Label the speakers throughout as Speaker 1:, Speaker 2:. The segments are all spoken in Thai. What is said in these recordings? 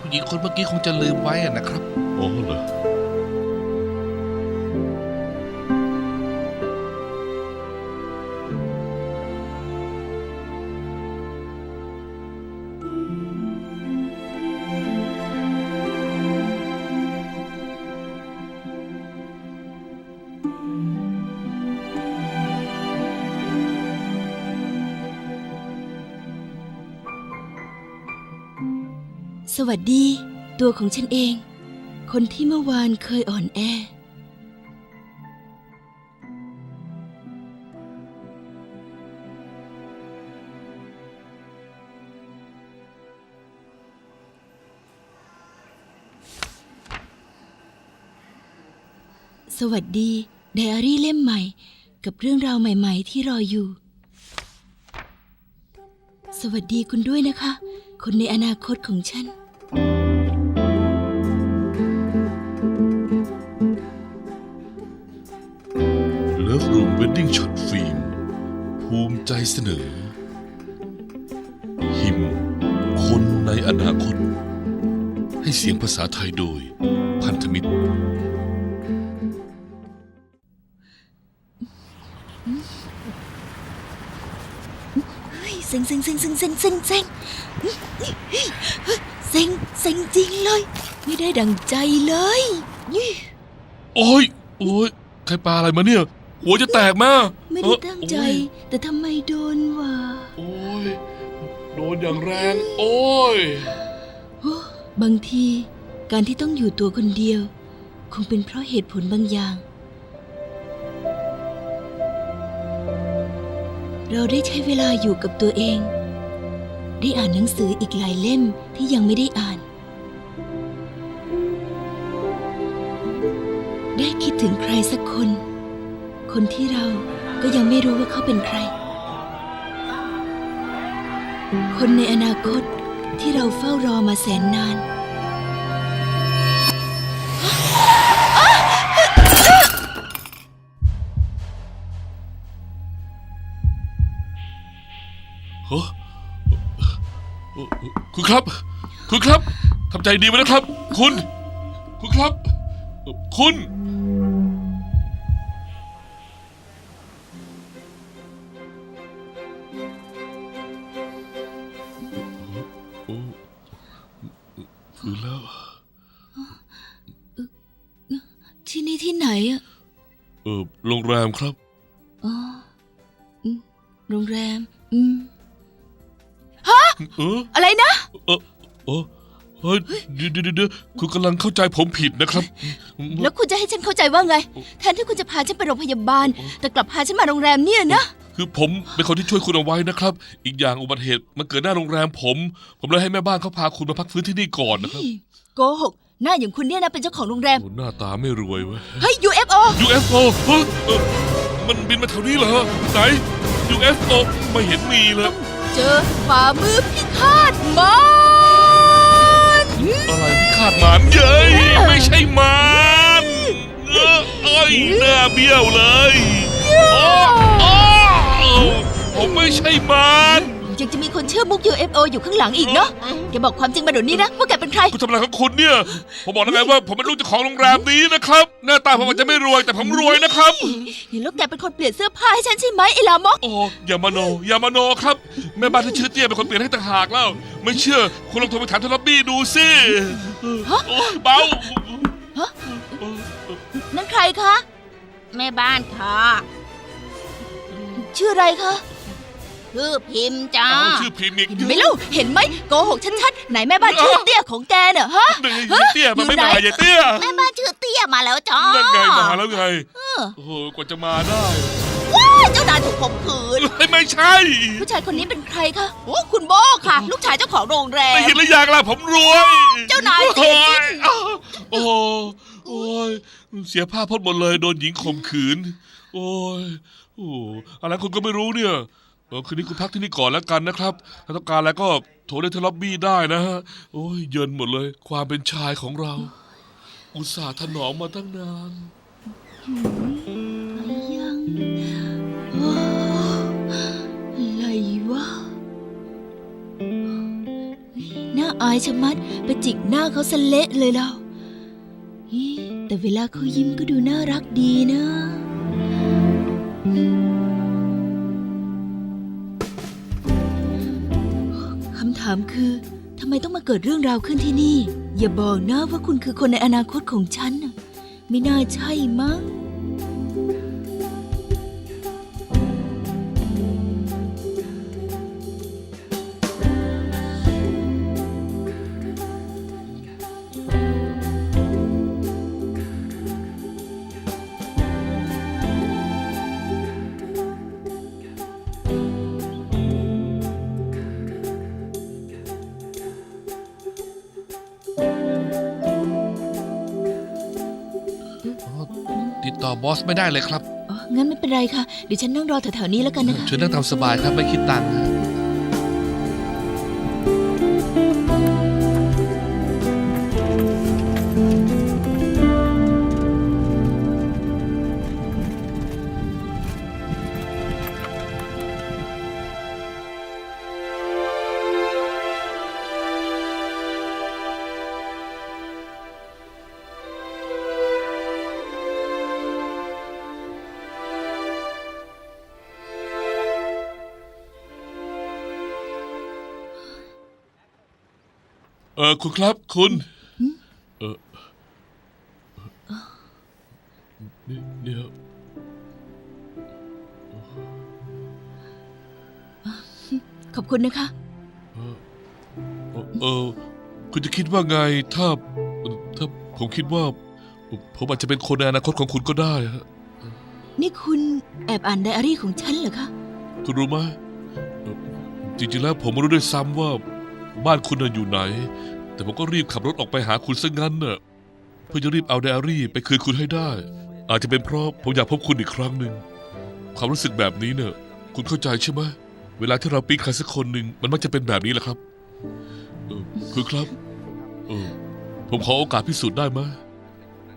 Speaker 1: ผู้หญิงคนเมื่อกี้คงจะลืมไว้อะนะครับ
Speaker 2: โอ้เหรอ
Speaker 3: สวัสดี ตัวของฉันเอง คนที่เมื่อวานเคยอ่อนแอ สวัสดีไดอารี่เล่มใหม่ กับเรื่องราวใหม่ ๆ ที่รออยู่ สวัสดีคุณด้วยนะคะ คนในอนาคตของฉัน
Speaker 2: เลิฟรูมเวดดิ้งช็อตฟิล์ม ภูมิใจเสนอ หิม คนในอนาคต ให้เสียงภาษาไทยโดย พันธมิตร
Speaker 3: เฮ้ยเซ็งเซ็งเซ็งเซ็งเซ็งเซ็งเซ็งเซ็งเซ็งจริงเลย ไม่ได้ดังใจเลยยี่
Speaker 2: โอ้ยโอ้ยใครปาอะไรมาเนี่ย หัวจะแตกมา
Speaker 3: ไม่ได้ตั้งใจ แต่ทำไมโดนวะ
Speaker 2: โอ้ยโดนอย่างแรง โอ้ย
Speaker 3: โอ้บางทีการที่ต้องอยู่ตัวคนเดียว คงเป็นเพราะเหตุผลบางอย่าง เราได้ใช้เวลาอยู่กับตัวเอง ได้อ่านหนังสืออีกหลายเล่มที่ยังไม่ได้อ่าน ได้คิดถึงใครสักคน คนที่เราก็ยังไม่รู้ว่าเขาเป็นใคร คนในอนาคตที่เราเฝ้ารอมาแสนนาน
Speaker 2: ฮะคุณครับ คุณครับทำใจดีไว้นะครับ คุณ คุณครับ คุณโอ้ฟื้นแล้ว
Speaker 3: ที่นี่ที่ไหนอะ
Speaker 2: เออโรงแรมครับ
Speaker 3: อ๋ออืมโรงแรม อืม
Speaker 2: เออ
Speaker 3: อะไรนะ
Speaker 2: เออเออเฮ้ยเดี๋ยวเดี๋ยวเดี๋ยวคุณกำลังเข้าใจผมผิดนะครับ
Speaker 3: แล้วคุณจะให้ฉันเข้าใจว่าไง แทนที่คุณจะพาฉันไปโรงพยาบาล แต่กลับพาฉันมาโรงแรมเนี่ยนะ
Speaker 2: คือผมเป็นคนที่ช่วยคุณเอาไว้นะครับ อีกอย่างอุบัติเหตุมันเกิดหน้าโรงแรมผม ผมเลยให้แม่บ้านเขาพาคุณมาพักฟื้นที่นี่ก่อนนะครับ
Speaker 3: โกหกหน้าอย่างคุณเนี่ยนะเป็นเจ้าของโรงแรม
Speaker 2: โอ้หน้าตาไม่รวยเว้ย
Speaker 3: เฮ้ย UFO
Speaker 2: UFO เฮ้ยเออมันบินมาแถวนี้เหรอไหน UFO ไม่เห็นมีเลย
Speaker 3: เจอฝ่ามือพิฆาตมาร
Speaker 2: อะไรพิฆาตหมานเย้ยไม่ใช่หมานเออเอ้ยหน้าเบี้ยวเลยโอ้โอ้ผมไม่ใช่หมาน
Speaker 3: ยังจะมีคนเชื่อมุก UFO อยู่ข้างหลังอีกเนาะแกบอกความจริงมาเดี๋ยวนี้นะว่าแกเป็นใคร
Speaker 2: คุณทำอะไรของคุณเนี่ย ผมบอกแล้วไงว่าผมเป็นลูกเจ้าของโรงแรมนี้นะครับ หน้าตาผมอาจจะไม่รวยแต่ผมรวยนะครับ
Speaker 3: เห็นแล้วแกเป็นคนเปลี่ยนเสื้อผ้าให้ฉันใช่ไหมไอ้ลามก
Speaker 2: โอ้อย่ามาโนอย่ามาโนครับ แม่บ้านที่ชื่อเตี้ยเป็นคนเปลี่ยนให้ต่างหากแล้ว ไม่เชื่อคุณลองโทรไปถามเทล็อบบี้ดูสิโอ้ยเบา
Speaker 3: นั่นใครคะ
Speaker 4: แม่บ้านค่ะ
Speaker 3: ชื่ออะไรคะ
Speaker 4: ชื่อพิมพ์จ้า
Speaker 2: เอาชื่อพิมพ์อีก
Speaker 3: เห็นไหมลูกเห็นไหมโกหกชัดๆไหนแม่บ้านชื่อเตี้ยของแกเนอะฮะ
Speaker 2: นี่ยายเตี้ยมันไม่มา
Speaker 3: อยู่ไหน
Speaker 2: ยายเตี้ย
Speaker 4: แม่บ้านชื่อเตี้ยมาแล้วจ้า
Speaker 2: นั่นไงมาแล้วไง
Speaker 4: เออ
Speaker 2: โอ้โหกว่าจะมาได้
Speaker 4: ว้ายเจ้านายถูกข่มขืน
Speaker 2: เฮ้ยไม่ใช่
Speaker 3: ผู้ชายคนนี้เป็นใครคะ
Speaker 4: โอ้คุณโบค่ะ ลูกชายเจ้าของโรงแร
Speaker 2: ไม่
Speaker 4: ม
Speaker 2: เห็นหรือยังล่ะผมรวย
Speaker 4: เจ้านาย
Speaker 2: โอ้ยอ้าวโอ้โหโอ้ยเสียผ้าพดหมดเลยโดนหญิงข่มขืน โอ้ยโอ้อะไรคุณก็ไม่รู้เนี่ย เออคืนนี้คุณพักที่นี่ก่อนแล้วกันนะครับ ถ้าต้องการอะไรก็โทรได้ที่ล็อบบี้ได้นะฮะ โอ้ยเยินหมดเลย ความเป็นชายของเรา อุตส่าห์ถนอมมาตั้งนาน
Speaker 3: ยังโอ้อะไรวะเฮ้ยน่าอายชะมัดไปจิกหน้าเขาสะเละเลยเราแต่เวลาเขายิ้มก็ดูน่ารักดีนะามคือทำไมต้องมาเกิดเรื่องราวขึ้นที่นี่ อย่าบอกนะว่าคุณคือคนในอนาคตของฉันไม่น่าใช่มั้ง
Speaker 1: บอสไม่ได้เลยครับ
Speaker 3: อ๋อ งั้นไม่เป็นไรค่ะ เดี๋ยวฉันนั่งรอแถวๆนี้แล้วกันนะคะ
Speaker 1: เชิญนั่งตามสบายครับไม่คิดตังค์ฮะ
Speaker 2: ออคุณครับคุณ
Speaker 3: หืม
Speaker 2: เออนี่เดี๋ยว
Speaker 3: ขอบคุณนะคะ
Speaker 2: เออเออเออ คุณจะคิดว่าไงถ้า ถ้าผมคิดว่า ผมอาจจะเป็นคนในอนาคตของคุณก็ได้ฮะ
Speaker 3: นี่คุณแอบอ่านไดอารี่ของฉันเหรอคะ
Speaker 2: คุณรู้ไหมเอ่อจริงๆแล้วผมไม่รู้ด้วยซ้ำว่า บ้านคุณน่ะอยู่ไหน แต่ผมก็รีบขับรถออกไปหาคุณซะงั้นน่ะเพื่อจะรีบเอาไดอารี่ไปคืนคุณให้ได้ อาจจะเป็นเพราะผมอยากพบคุณอีกครั้งหนึ่งความรู้สึกแบบนี้เนี่ยคุณเข้าใจใช่ไหมเวลาที่เราปิ๊กใครสักคนหนึ่งมันมักจะเป็นแบบนี้แหละครับเออคุณครับเออผมขอโอกาสพิสูจน์ได้ไหม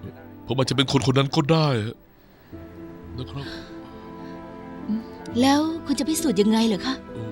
Speaker 2: เออผมอาจจะเป็นคนคนนั้นก็ได้นะครับ
Speaker 3: แล้วคุณจะพิสูจน์ยังไงเหรอคะ
Speaker 2: เอ่อคือ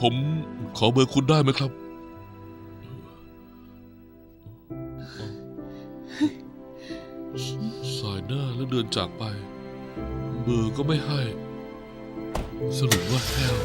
Speaker 2: ผมขอเบอร์คุณได้ไหมครับ สายหน้าแล้วเดินจากไป เบอร์ก็ไม่ให้ สรุปว่าแฮว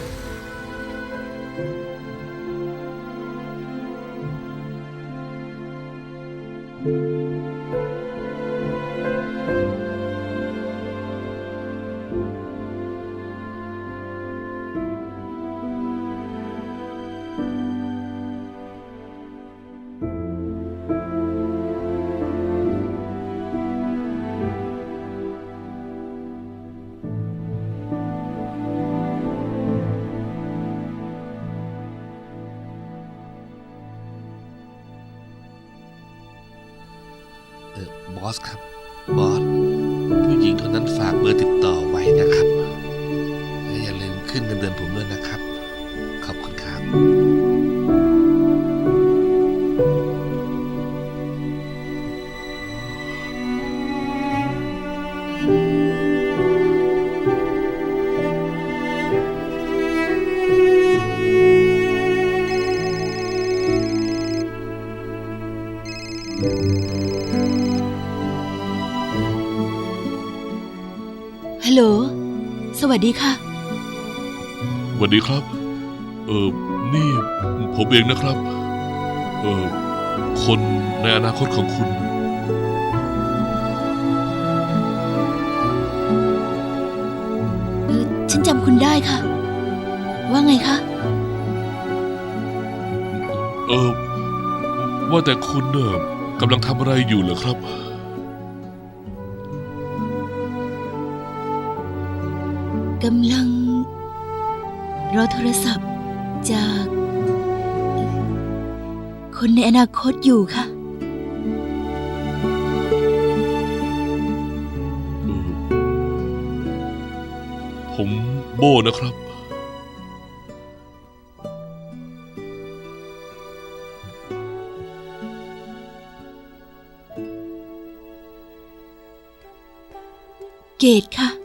Speaker 1: ออบอสครับบอสผู้หญิงคนนั้นฝากเบอร์ติดต่อไว้นะครับและอย่าลืมขึ้นเงินเดือนผมด้วยนะครับ
Speaker 3: วัสดีค่ะ
Speaker 2: สวัสดีครับ เออนี่ผมเองนะครับ เออคนในอนาคตของคุณ
Speaker 3: เออฉันจำคุณได้ค่ะ ว่าไงคะ
Speaker 2: เออว่าแต่คุณเนอะกำลังทำอะไรอยู่เหรอครับ
Speaker 3: กำลัง รอโทรศัพท์จาก คนในอนาคตอยู่ค่ะ
Speaker 2: เออผมโบนะครับ
Speaker 3: เกตค่ะ